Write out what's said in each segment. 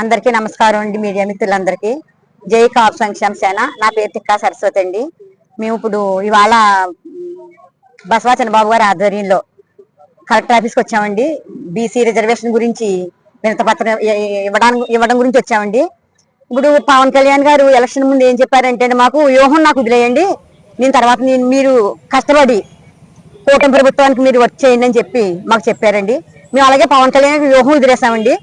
అందరికీ నమస్కారం అండి మీడియా మిత్రులందరికీ. జై కాప్ సంక్షేమ సేన. నా పేరు తిక్కా సరస్వతి అండి. మేము ఇప్పుడు ఇవాళ బసవా చంద్రబాబు గారి ఆధ్వర్యంలో కలెక్టర్ ఆఫీస్కి వచ్చామండి. బీసీ రిజర్వేషన్ గురించి వినతపత్రం పత్రం ఇవ్వడానికి ఇవ్వడం గురించి వచ్చామండి. ఇప్పుడు పవన్ కళ్యాణ్ గారు ఎలక్షన్ ముందు ఏం చెప్పారంటే మాకు వ్యూహం నాకు వదిలేయండి. నేను తర్వాత నేను మీరు కష్టపడి కూటమి ప్రభుత్వానికి మీరు వర్క్ చేయండి అని చెప్పి మాకు చెప్పారండి. మేము అలాగే పవన్ కళ్యాణ్ వ్యూహం వదిలేసామండి.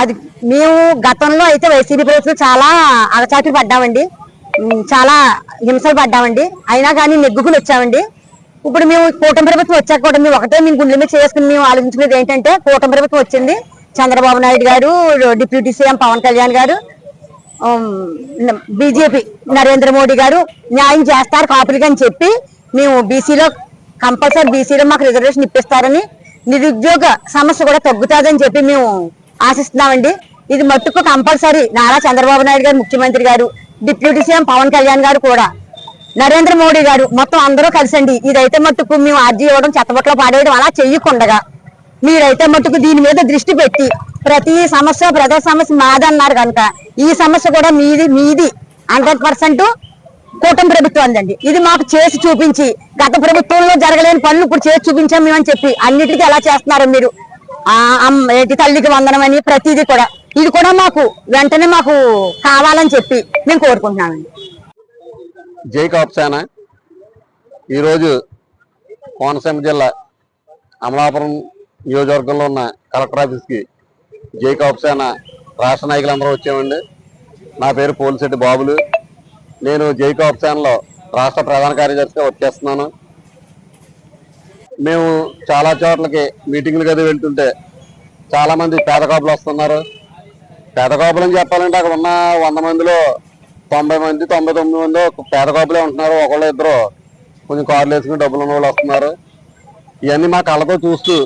అది మేము గతంలో అయితే వైసీపీ ప్రభుత్వం చాలా అగచాట్లు పడ్డామండి. చాలా హింసలు పడ్డామండి. అయినా కానీ నెగ్గుకుని వచ్చామండి. ఇప్పుడు మేము కూటమి ప్రభుత్వం వచ్చాక కూడా మేము ఒకటే మేము గుండెల మీద చేసుకుని మేము ఆలోచించుకునేది ఏంటంటే కూటమి ప్రభుత్వం వచ్చింది. చంద్రబాబు నాయుడు గారు డిప్యూటీ సీఎం పవన్ కళ్యాణ్ గారు బీజేపీ నరేంద్ర మోడీ గారు న్యాయం చేస్తారు కాపులకి అని చెప్పి మేము బీసీలో కంపల్సరీ బీసీలో మాకు రిజర్వేషన్ ఇప్పిస్తారని నిరుద్యోగ సమస్య కూడా తగ్గుతుందని చెప్పి మేము ఆశిస్తున్నామండి. ఇది మట్టుకు కంపల్సరీ నారా చంద్రబాబు నాయుడు గారు ముఖ్యమంత్రి గారు డిప్యూటీ సీఎం పవన్ కళ్యాణ్ గారు కూడా. నరేంద్ర మోడీ గారు మొత్తం అందరూ కలిసండి. ఇదైతే మట్టుకు మేము అర్జీ ఇవ్వడం చెత్తబట్లో పాడేయడం అలా చెయ్యకుండగా మీరైతే మట్టుకు దీని మీద దృష్టి పెట్టి ప్రతి సమస్య ప్రతి సమస్య మాదన్నారు కనుక ఈ సమస్య కూడా మీది మీది హండ్రెడ్ పర్సెంట్ కూటమి ప్రభుత్వం అందండి. ఇది మాకు చేసి చూపించి గత ప్రభుత్వంలో జరగలేని పనులు ఇప్పుడు చేసి చూపించాం మేమని చెప్పి అన్నిటికీ ఎలా చేస్తున్నారు మీరు తల్లికి వందనమని అని ప్రతిదీ కూడా. ఇది కూడా మాకు వెంటనే మాకు కావాలని చెప్పి మేము కోరుకుంటున్నామండి. జై కాప్సేన. ఈరోజు కోనసీమ జిల్లా అమలాపురం నియోజకవర్గంలో ఉన్న కలెక్టర్ ఆఫీస్కి జై కాప్సేన రాష్ట్ర నాయకులందరూ వచ్చామండి. నా పేరు పోలిశెట్టి బాబులు. నేను జై కాప్సేనలో రాష్ట్ర ప్రధాన కార్యదర్శిగా వర్క్ చేస్తున్నాను. మేము చాలా చోట్లకి మీటింగ్లు కదా వెళ్తుంటే చాలా మంది పేద కాపులు వస్తున్నారు. పేద కాపులు అని చెప్పాలంటే అక్కడ ఉన్న వంద మందిలో తొంభై మంది తొంభై తొమ్మిది మంది పేద కాపులే ఉంటున్నారు. ఒకళ్ళు ఇద్దరు కొంచెం కార్లు వేసుకుని డబ్బులు ఉన్న వాళ్ళు వస్తున్నారు. ఇవన్నీ మా కళ్ళతో చూస్తూ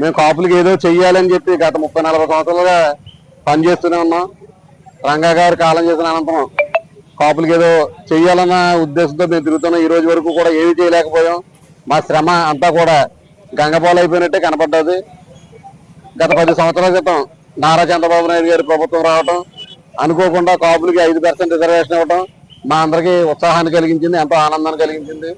మేము కాపులకి ఏదో చెయ్యాలని చెప్పి గత ముప్పై నలభై సంవత్సరాలుగా పనిచేస్తూనే ఉన్నాం. రంగా గారు కాలం చేసిన అనంతరం కాపులకి ఏదో చెయ్యాలన్న ఉద్దేశంతో మేము తిరుగుతున్నాం. ఈ రోజు వరకు కూడా ఏమీ చేయలేకపోయాం. మా శ్రమ అంతా కూడా గంగపోలు అయిపోయినట్టే కనపడ్డది. గత పది సంవత్సరాల క్రితం నారా చంద్రబాబు నాయుడు గారి ప్రభుత్వం రావటం అనుకోకుండా కాపులకి ఐదు పర్సెంట్ రిజర్వేషన్ ఇవ్వటం మా అందరికీ ఉత్సాహాన్ని కలిగించింది ఎంతో ఆనందాన్ని కలిగించింది.